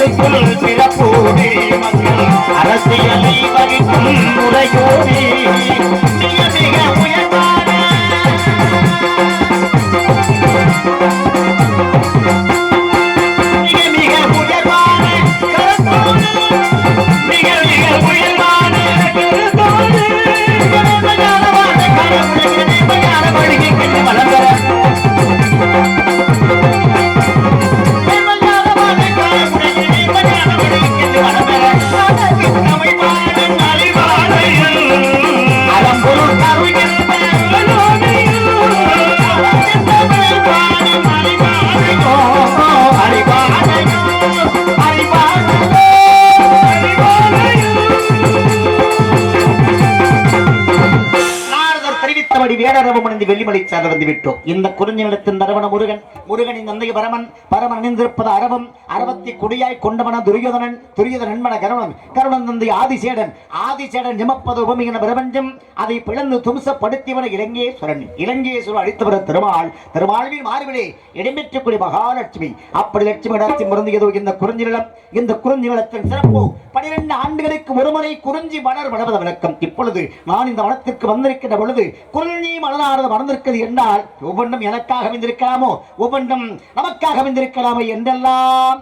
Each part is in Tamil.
அகரமுதல் எழுத்தில் பிறப்போடு அரசியலை வகிக்கும் முறையோடு. தெரிவித்தபடி அணிந்து வெள்ளிமலை சார்ந்த வந்து விட்டோம் இந்த குறிஞ்சினிடத்தின் தரவண முருகன் முருகனின் தந்தை பரமன் பரமன் அணிந்திருப்பது அரவம் அரவத்தை குடியாய் கொண்டவன துரியோதனன் துரியோதன நண்பன கருணன் கருணன் தந்தை ஆதிசேடன். ஆதிசேடன் நிமப்பது உபமிகன பிரபஞ்சம். அதை பிளந்து தும்சப்படுத்தியவன இலங்கேஸ்வரன் இலங்கேஸ்வரன் அழித்தவர திருமால் திருமால்வின் மார்பிலே இடம்பெற்றக்கூடிய மகாலட்சுமி. அப்படி லட்சுமி டாட்சி மருந்தியதோ இந்த குறிஞ்சி நிலம் இந்த குறிஞ்சி நிலத்தின் சிறப்பு பனிரெண்டு ஆண்டுகளுக்கு ஒருமுறை குறிஞ்சி மலர் வளர்வது விளக்கம். இப்பொழுது நான் இந்த வனத்திற்கு வந்திருக்கின்ற பொழுது குறிஞ்சி மலரானது வளர்ந்திருக்கிறது என்றால் ஒவ்வொன்றும் எனக்காக அமைந்திருக்கலாமோ ஒவ்வொன்றும் நமக்காக அமைந்திருக்கலாமோ என்றெல்லாம்.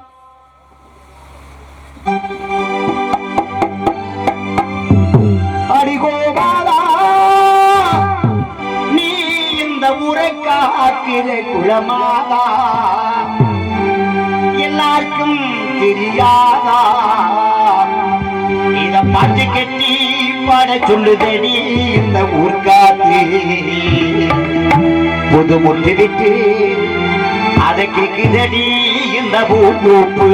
அடிகோபாலா நீ இந்த ஊரை காக்கிற குளமாதா? எல்லாருக்கும் தெரியாதா? பாட சொல்லுதடி இந்த ஊர்காத்து புது முட்டு விட்டு அதை கேக்குதடி இந்த பூ பூப்பு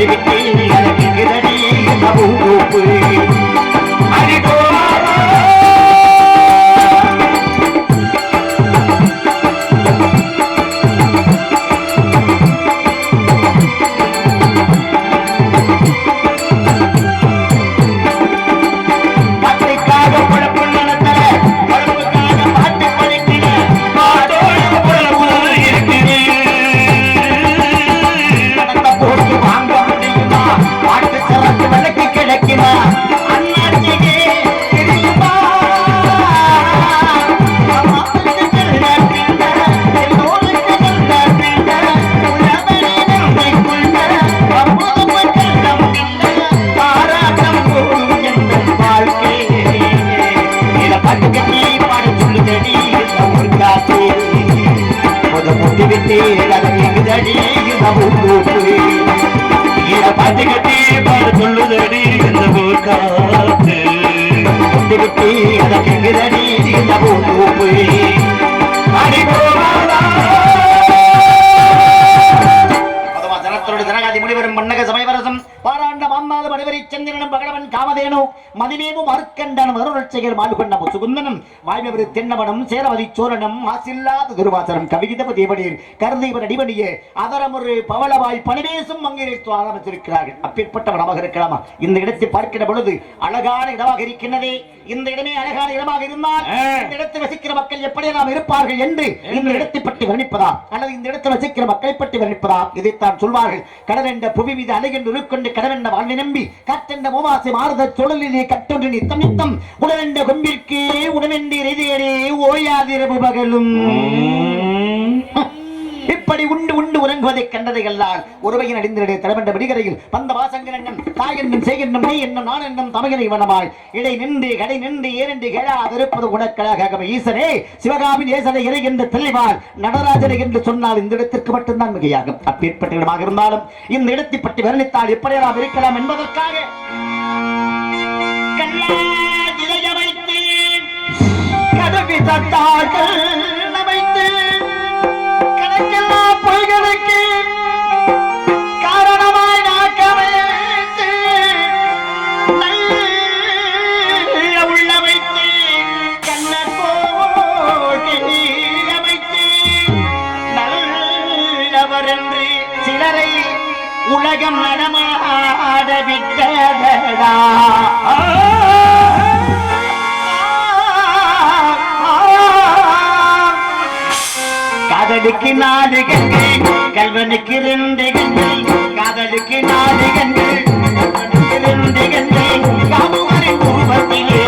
அதை முட்டி விட்டு இறங்குகிறடி கட்டி கதடி இத பாட்டு கட்டி பாட சொல்லுதடி இந்த காத்து விட்டு அதற்கு கதடி அடி போகாதா அதுவா ஜனத்தோடு ஜனகாதி முனிவரும் மன்னக சமயவரசம் பாராண்ட மாமாத மணிவரி சந்திரனும் பகடவன் காமதேனு மதிமேவும் அருக்கண்டனும் அருளட்சகர் மாலுகொண்ட முசுகுந்தனும் வாய்மவரு தென்னவனும் சேரவதி சோழனும் மாசில்லாத துருவாசரம் கவிகிதப தேவடியர் கருதீவன் அடிபடியே அதரமுரு பவளவாய் பணிவேசும் மங்கிரை ஆரம்பித்திருக்கிறார்கள் அப்பேற்பட்டவர் நமக்கு இருக்கலாமா? இந்த இடத்தை பார்க்கிற பொழுது அழகான இடமாக இருக்கின்றதே. இந்த இடமே அழகான இடமாக இருந்தால். இந்த இடத்தில் வசிக்கிற மக்கள் எப்படியெல்லாம் இருப்பார்கள் என்று இந்த இடத்தை பற்றி வர்ணிப்பதா அல்லது இந்த இடத்தில் வசிக்கிற மக்களை பற்றி வர்ணிப்பதா இதைத்தான் சொல்வார்கள். கடல் என்ற புவி மீது அலைகென்று உருக்கொண்டு கடவென்ற வாழ்வை நம்பி காற்றென்ற மோமாசை மாறுத சுழலிலே கட்டொன்று நித்தம் நித்தம். உடலென்ற கொம்பிற்கு உணவென்று இறைதேரே ஓயாதிரவு பகலும். இப்படி உண்டு உண்டு உறங்குவதைக் கண்டதை எல்லாம் ஒருவையின் அடிந்திரடே தலைவண்ட விடுகரையில் பந்த வாசங்கள் தாய் என்னும் செய்கின்னும் நீ என்னும் நான் என்னும் தமிழனை வனமாய் இடை நின்று கடை நின்று ஏனென்று கேளாதிருப்பது உனக்கழகாக ஈசனே சிவகாமின் ஏசனை இறை என்று தெளிவார் நடராஜனை என்று சொன்னால் இந்த இடத்திற்கு மட்டும்தான் மிகையாகும். அப்பேற்பட்ட இடமாக இருந்தாலும் இந்த இடத்தை பற்றி வர்ணித்தால் எப்படியெல்லாம் இருக்கலாம் என்பதற்காக வைத்து கதவி தட்டார்கள் கணக்கெல்லாம் பொய்களுக்கு காரணமாய் நாக்க உள்ள வைத்து கண்ணன் போட்டி அமைத்து நல்லவர் என்று சிலரை உலகம் நடமாட விட்டதடா. காதலுக்கு நாடு கண்டு கல்வனுக்கு ரெண்டு கண்கள் காதலுக்கு நாடு கண்டு கல்வனுக்கு ரெண்டு கண்டு காமுகரின் உருவத்திலே